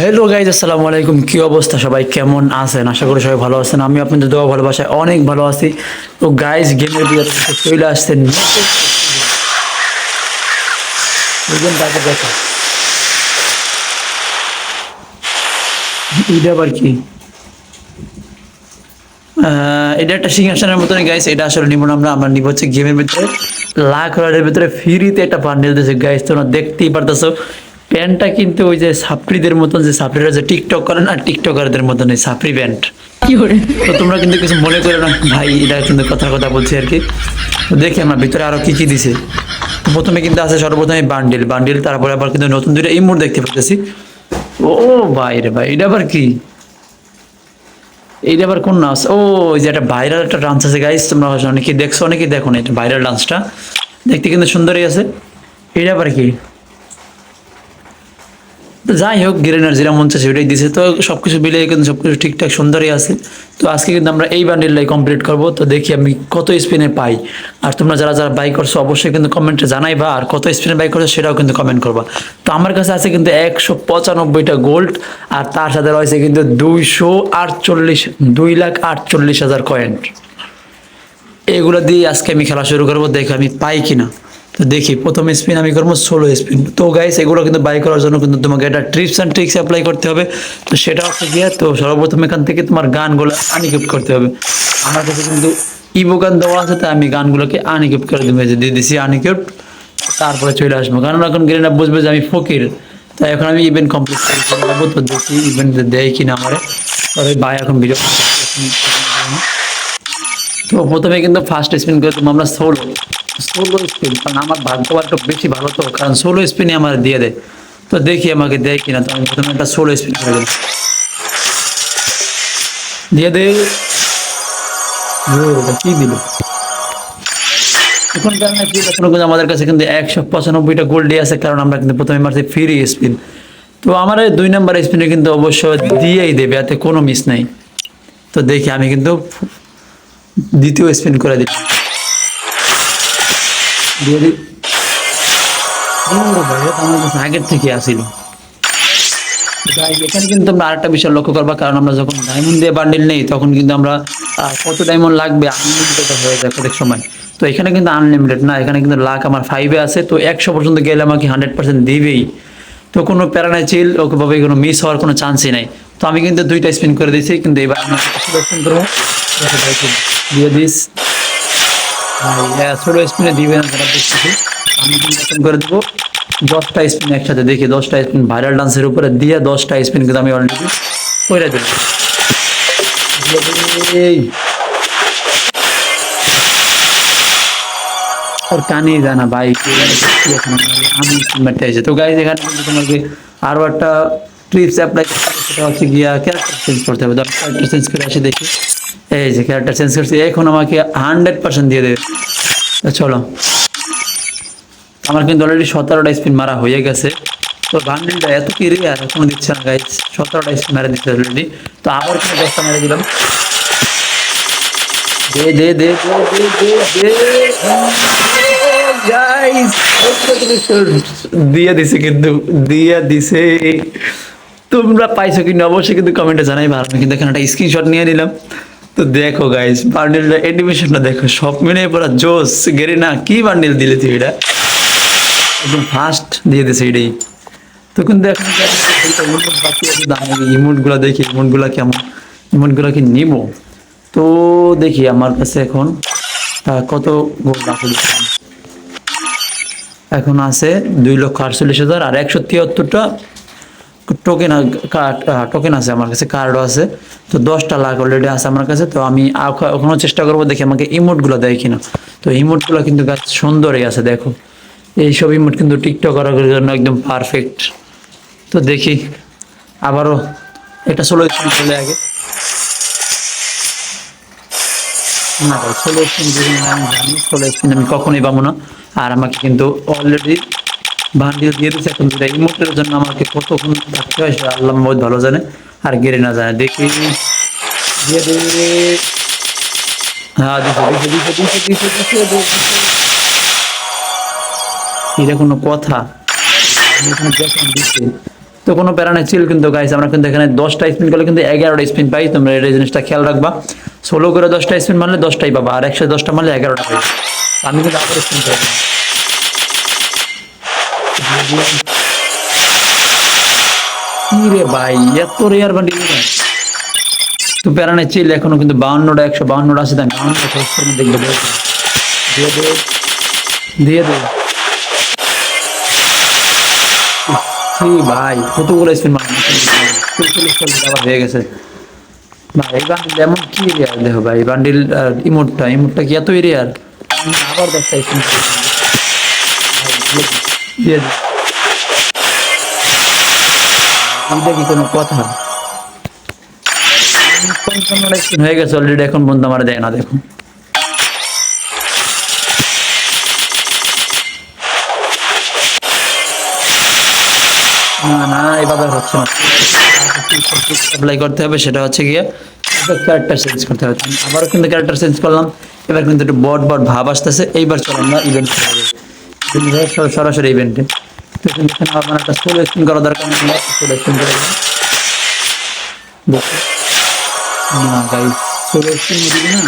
Hello guys আসসালামু আলাইকুম। কি অবস্থা? সবাই কেমন আছেন? আশা করি সবাই ভালো আছেন। আমি আপনাদের দোয়া ভালোবাসায় অনেক ভালো আছি। তো গাইজ গেমের ভিতরে চলে আসছেন এটা একটা সিংহাসনের মতন এটা আসলে আমরা। ভিতরে। ভিতরে ফ্রিতে একটা বান্ডেল দিয়েছে। গাইস তোমরা দেখতেই পারতেছো। প্যান্টটা কিন্তু ওই যে সাপড়িদের মতন যে সাপড়িরা যে টিকটক করে না টিকটকারদের মতন এই সাপড়ি প্যান্ট। কি তো তোমরা কিন্তু কিছু মনে করো না ভাই এটা কিন্তু কথা কথা বলছি আর কি। দেখি আমার ভিতরে আরও কি কি দিছে। তো প্রথমে কিন্তু আছে সর্বপ্রথমে বান্ডিল। বান্ডিল তারপরে আবার কিন্তু নতুন দুটো এই মুড দেখতে পাচ্ছি ও ভাই রে ভাই এটা আবার কি? এইটা আবার কোন নাচ? ও ওই যে একটা ভাইরাল একটা ডান্স আছে গাইস তোমরা অনেকে দেখছ অনেকে দেখো না এটা ভাইরাল ডান্সটা দেখতে কিন্তু সুন্দরই আছে। এটা আবার কি? যাই হোক গ্রেনার যেটা মন চাচ্ছে ওইটাই দিছে। তো সবকিছু মিলে কিন্তু সবকিছু ঠিকঠাক সুন্দরই আছে। তো আজকে কিন্তু আমরা এই বান্ডিলটাই কমপ্লিট করব। তো দেখি আমি কত স্পিনে পাই। আর তোমরা যারা যারা বাই করছ, অবশ্যই কিন্তু কমেন্টে জানাইবা। আর কত স্পিনে বাই করছ সেটাও কিন্তু কমেন্ট করবা। তো আমার কাছে আছে কিন্তু একশো পঁচানব্বইটা গোল্ড আর তার সাথে রয়েছে কিন্তু দুইশো আটচল্লিশ, দুই লাখ আটচল্লিশ হাজার কয়েন্ট এগুলো দিয়ে আজকে আমি খেলা শুরু করব। দেখে আমি পাই কিনা। তো দেখি, প্রথম স্পিন আমি করব ষোলো স্পিন তো গাইস এগুলো কিন্তু বাই করার জন্য কিন্তু তোমাকে একটা ট্রিপস অ্যান্ড ট্রিক্স অ্যাপ্লাই করতে হবে। তো সেটা হচ্ছে গিয়ে, তো সর্বপ্রথম এখান থেকে তোমার গানগুলো আনইকুইপ করতে হবে। আমার কাছে কিন্তু ইবো দেওয়া আছে, তাই আমি গানগুলোকে আনইকুইপ করে দেবো। যে দিয়ে দিছি আনইকুইপ তারপরে চলে আসব। কারণ এখন গেলে না বুঝবে যে আমি ফকির। তাই এখন আমি ইভেন্ট কমপ্লিট করে যাব। তো দেখি ইভেন্ট দেয় কিনা আমারে। তবে ভাই এখন ভিডিও তো প্রথমে কিন্তু ফার্স্ট স্পিন করে দেবো আমরা ষোলো ষোলো স্পিন কারণ আমার ভাগ্য একটু বেশি ভালো তো, কারণ ষোলো স্পিনে আমার দিয়ে দেয়। তো দেখি আমাকে দেয় কিনা, তো আমি প্রথমে একটা ষোলো স্পিন করে দেবো দিয়ে দে। কি দিল? এখন না কি কিন্তু আমাদের কাছে কিন্তু একশো পঁচানব্বইটা গোল্ডে আছে, কারণ আমরা কিন্তু প্রথমে মারছি ফ্রি স্পিন তো আমার দুই নাম্বার স্পিনে কিন্তু অবশ্য দিয়েই দেবে, এতে কোনো মিস নাই। তো দেখি, আমি কিন্তু দ্বিতীয় স্পিন করে দিচ্ছি। আগের থেকে আসিল। এখানে কিন্তু আমরা আরেকটা বিষয় লক্ষ্য করবা, কারণ আমরা যখন ডায়মন্ড দিয়ে বান্ডিল নেই, তখন কিন্তু আমরা কত ডায়মন্ড লাগবে? আনলিমিটেড হয়ে যায় প্রত্যেক সময়। তো এখানে কিন্তু আনলিমিটেড না, এখানে কিন্তু লাখ আমার ফাইভে আছে। তো একশো পর্যন্ত গেলে আমাকে হান্ড্রেড পার্সেন্ট দিবেই। তো কোনো প্যারা নাই চিল ওকে ভাবে কোনো মিস হওয়ার কোনো চান্সই নাই। তো আমি কিন্তু দুইটা স্পিন করে দিয়েছি, কিন্তু এবার আমি স্পিন করব। দিয়ে দিস। ষোলো স্পিনে দিবে না খারাপ দেখতেছি আমি কিন্তু এখন করে দেবো। দশটা স্পিন একসাথে দেখি, দশটা স্পিন ভাইরাল ডান্সের উপরে দিয়ে দশটা স্পিন কিন্তু আমি অলরেডি করে দেবো। এই। ওর কানেই জানা ভাই, কে জানে কি এখন আমি মেটে আছে তো গাইজ এখানে কিন্তু তোমাকে আরও একটা ট্রিপস অ্যাপ্লাই করতে হবে সেটা হচ্ছে গিয়া ক্যারেক্টার চেঞ্জ করতে হবে। ক্যারেক্টার চেঞ্জ করে আসি দেখি। এই যে ক্যারেক্টার চেঞ্জ করছি। এখন আমাকে হান্ড্রেড পার্সেন্ট দিয়ে দেবে। চলো। আমার কিন্তু অলরেডি সতেরোটা স্পিন মারা হয়ে গেছে। তো বান্ডিলটা এত কি রেয়ার এখনও দিচ্ছে না গাইজ সতেরোটা স্পিন মারা দিচ্ছে অলরেডি তো আবার কোনো দশটা মেরে দিলাম। দে দে দে দিয়ে দিছে কিন্তু, দিয়ে দিছে। তোমরা পাইছো কিনা? অবশ্যই কিন্তু কমেন্টে জানাই ভালো কিন্তু এখানে একটা স্ক্রিনশট নিয়ে নিলাম। তো দেখো গাইস বান্ডেলটা এনিমেশনটা দেখো, সব মিলে পুরো জোস গেরি না কি বান্ডেল দিলে তুই এটা? একদম ফাস্ট দিয়ে দিছে এটাই। তো কিন্তু এখন ইমোট বাকি আছে দামি ইমোটগুলো দেখি ইমোটগুলো কেমন ইমোটগুলো কি নিব? তো দেখি, আমার কাছে এখন কত গোল বাকি এখন আছে দুই লক্ষ আটচল্লিশ হাজার আর একশো তিয়াত্তরটা টোকেন টোকেন আছে আমার কাছে কার্ডও আছে। তো দশটা লাখ অলরেডি আছে আমার কাছে, তো আমি এখনও চেষ্টা করব দেখি আমাকে ইমোটগুলো দেয় কিনা। তো ইমোটগুলো কিন্তু গাছ সুন্দরই আছে, দেখো। এইসব ইমোট কিন্তু টিকটক করার জন্য একদম পারফেক্ট তো দেখি, আবারও এটা ষোলো স্পিন চলে আগে। না ষোলো স্পিন আমি জানি ষোলো স্পিন আমি কখনোই পাবো না। আর আমাকে কিন্তু অলরেডি বান্ডিল দিয়ে দিচ্ছে এখন যেটা ইমোটের জন্য আমাকে কতক্ষণ থাকতে হয় সেটা আল্লাহ বহুত ভালো জানে। আর গেড়ে না জানে দেখি। দিয়ে দে হ্যাঁ দিছে দিছে দিছে দিছে দিছে দিছে দিছে এটা কোনো কথা। তো কোনো প্যারা নেই চিল কিন্তু গাইস আমরা কিন্তু এখানে দশটা স্পিন করলে কিন্তু এগারোটা স্পিন পাই। তোমরা জিনিসটা খেয়াল রাখবা। ষোলো করে দশটা স্পিন মারলে দশটাই পাবা, আর একশো দশটা মারলে এগারোটা পাই আমি কিন্তু আবার স্পিন করব। কি রে ভাই, এত রেয়ার বান্ডি তো প্যারানে এখনও কিন্তু বাউন্নটা, একশো বাউন্নটা আছে, তাই দেখবে ভাই, কতগুলো স্পিন হয়ে গেছে। কি রেয়ার দেখো ভাই বান্ডিল ইমোটটা ইমোটটা কি এত রেয়ার আবার দশটা হয়ে গেছে অলরেডি এখন বন্ধু আমার দেয় না, দেখো। না না হচ্ছে না। সেটা হচ্ছে গিয়ে ক্যারেক্টার চেঞ্জ করতে হবে। আবারও কিন্তু ক্যারেক্টার চেঞ্জ করলাম, এবার কিন্তু একটু বট বট ভাব আসতেছে, এইবার চলো আমরা ইভেন্ট সরাসরি ইভেন্টে তো একটা সোলো স্পিন করা দরকার নেই সোলো স্পিন করে না স্পিন না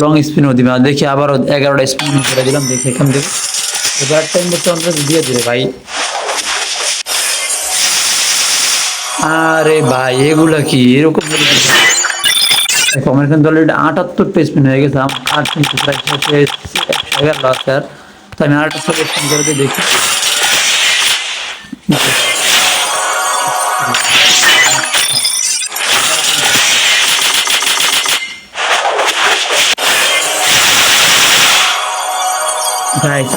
লং স্পিনও দিবে আর দেখি আবারও এগারোটা স্পিন করে দিলাম, দেখি এখান থেকে। এবার টাইম করতে অন্তত দিয়ে দিবে, ভাই। আরে ভাই, এগুলা কি? এরকম দেখো, আমার এখানে অলরেডি আটাত্তর পেজ পিন হয়ে গেছে, আমার কার্ড কিন্তু প্রায় শেষ হয়ে তো আমি করে দিয়ে দেখি।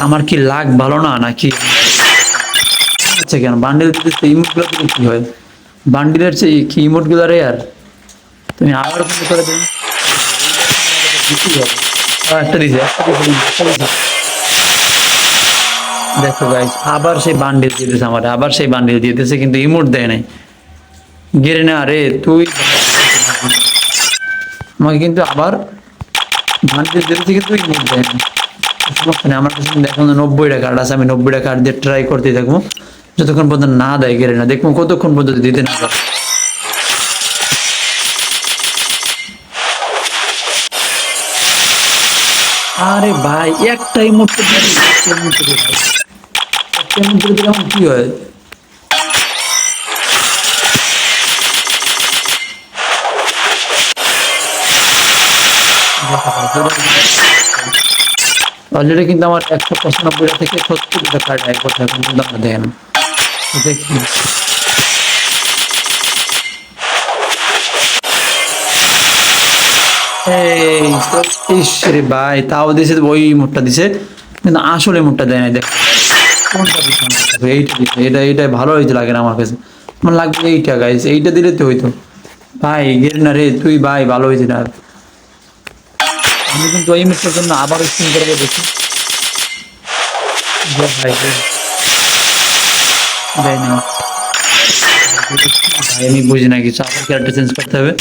আমার কি লাগ ভালো না নাকি? আচ্ছা কেন বান্ডেল ইমোটগুলো কি হয়? বান্ডিলের চেয়ে কি ইমোটগুলো রে আর তুমি আবার করে একটা দিছে একটা দিছে। দেখো গাইস আবার সেই বান্ডিল দিতেছে আমার, আবার সেই বান্ডিল দিতেছে, কিন্তু ইমোট দেয় নাই। গেরে না রে তুই আমাকে কিন্তু আবার বান্ডিল দিতেছে, কিন্তু ইমোট দেয় নেই। আমার কাছে কার্ড আছে, আমি কার্ড দিয়ে ট্রাই করতে থাকব। যতক্ষণ পর্যন্ত না দেয় গেলে না, দেখব কতক্ষণ পর্যন্ত দিতে না আরে ভাই একটা মুহূর্তে হয়? অলরেডি কিন্তু আমার একশো থেকে কিন্তু আমরা দেন দেখি। এই ভাই, তাও দিছে, ওই মুখটা দিছে। কিন্তু আসলে মুখটা দেয় না দেখ আমি আবার বুঝি না কিছু। আবার ক্যারেক্টার চেঞ্জ করতে হবে।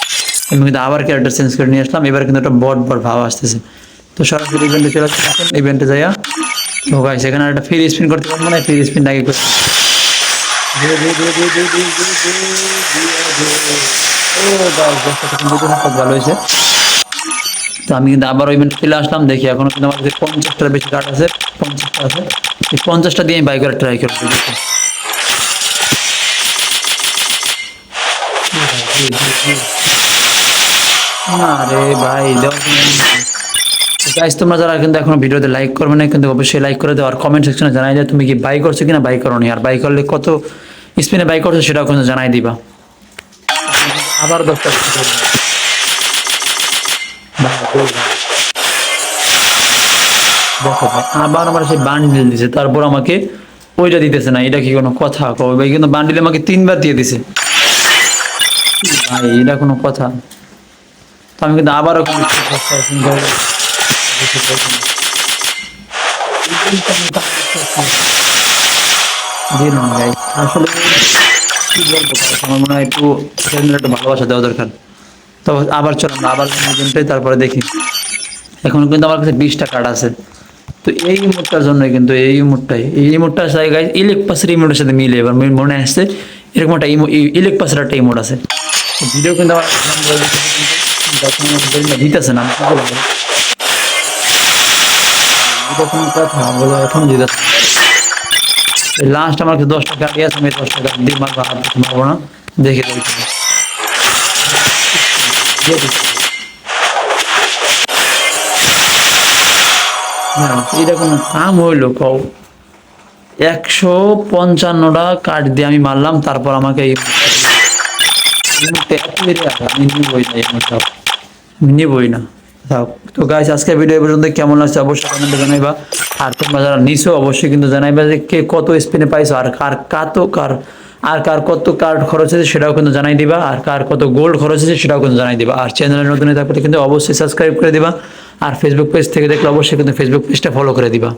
আমি কিন্তু আবার ক্যারেক্টার চেঞ্জ করে নিয়ে আসলাম। এবার কিন্তু একটা বট বট ভাব আসতেছে। তো সরাসরি ইভেন্টে চলে আসছে ইভেন্টে যাইয়া তো ভাই, সেখানে একটা ফ্রি স্পিন করতে পারব না ফ্রি স্পিন আগে করে। ভালো হয়েছে তো আমি কিন্তু আবার ওই মিনিট ফেলে আসলাম, দেখি এখনও কিন্তু আমার পঞ্চাশটার বেশি কার্ড আছে, পঞ্চাশটা আছে। এই পঞ্চাশটা দিয়ে আমি বাই করে ট্রাই করব আরে ভাই দেখ গাইস তোমরা যারা কিন্তু এখনও ভিডিওতে লাইক করবে না কিন্তু অবশ্যই লাইক করে দাও আর কমেন্ট সেকশনে জানাই দাও তুমি কি বাই করছ কিনা বাই করো আর বাই করলে কত স্পিনে বাই করছ সেটাও কিন্তু জানাই দিবা। আবার দশটা। দেখো ভাই, আবার আমার সেই বান্ডিল দিছে তারপর আমাকে ওইটা দিতেছে না এটা কি কোনো কথা? কবে ভাই কিন্তু বান্ডিল আমাকে তিনবার দিয়ে দিছে। ভাই এটা কোনো কথা। তো আমি কিন্তু আবারও কিন্তু দশটা স্পিন করব। দেখি কখন। দিয়ে দিন ভাই আসলে কি বলব guys, আমার মনে হয় একটু সেখানে একটু ভালোবাসা দেওয়া দরকার তো আবার চলো আমরা আবার ইভেন্টে তারপরে দেখি এখন কিন্তু আমার কাছে বিশটা কার্ড আছে তো এই মুডটার জন্য কিন্তু এই মুডটাই এই মুডটার সাথে গাইজ ইলেক পাসের ইমোটের সাথে মিলে এবার আমার মনে আসছে এরকম একটা ইমো ইলেক পাসের একটা ইমোট আছে ভিডিও কিন্তু আমার যখন দিতেছে না করব? কথা বলো লাস্ট আমার কাছে দশ টাকা আগে আছে, আমি দশ টাকা দিয়ে মারবো না দেখে না কাম হইল, কও একশো পঞ্চান্নটা কার্ড দিয়ে আমি মারলাম, তারপর আমাকে এই আমি নিবই না এই মুহূর্তে নিবই না। তো গাইস আজকে ভিডিও পর্যন্ত কেমন লাগছে অবশ্যই কমেন্টে জানাইবা। আর তোমরা যারা নিছো, অবশ্যই কিন্তু জানাইবা যে কে কত স্পিনে পাইছো, আর কার কত কার, আর কার কত কার্ড খরচ হয়েছে সেটাও কিন্তু জানাই দিবা। আর কার কত গোল্ড খরচ হয়েছে সেটাও কিন্তু জানাই দিবা। আর চ্যানেলে নতুন হয়ে থাকলে কিন্তু অবশ্যই সাবস্ক্রাইব করে দিবা। আর ফেসবুক পেজ থেকে দেখলে অবশ্যই কিন্তু ফেসবুক পেজটা ফলো করে দিবা।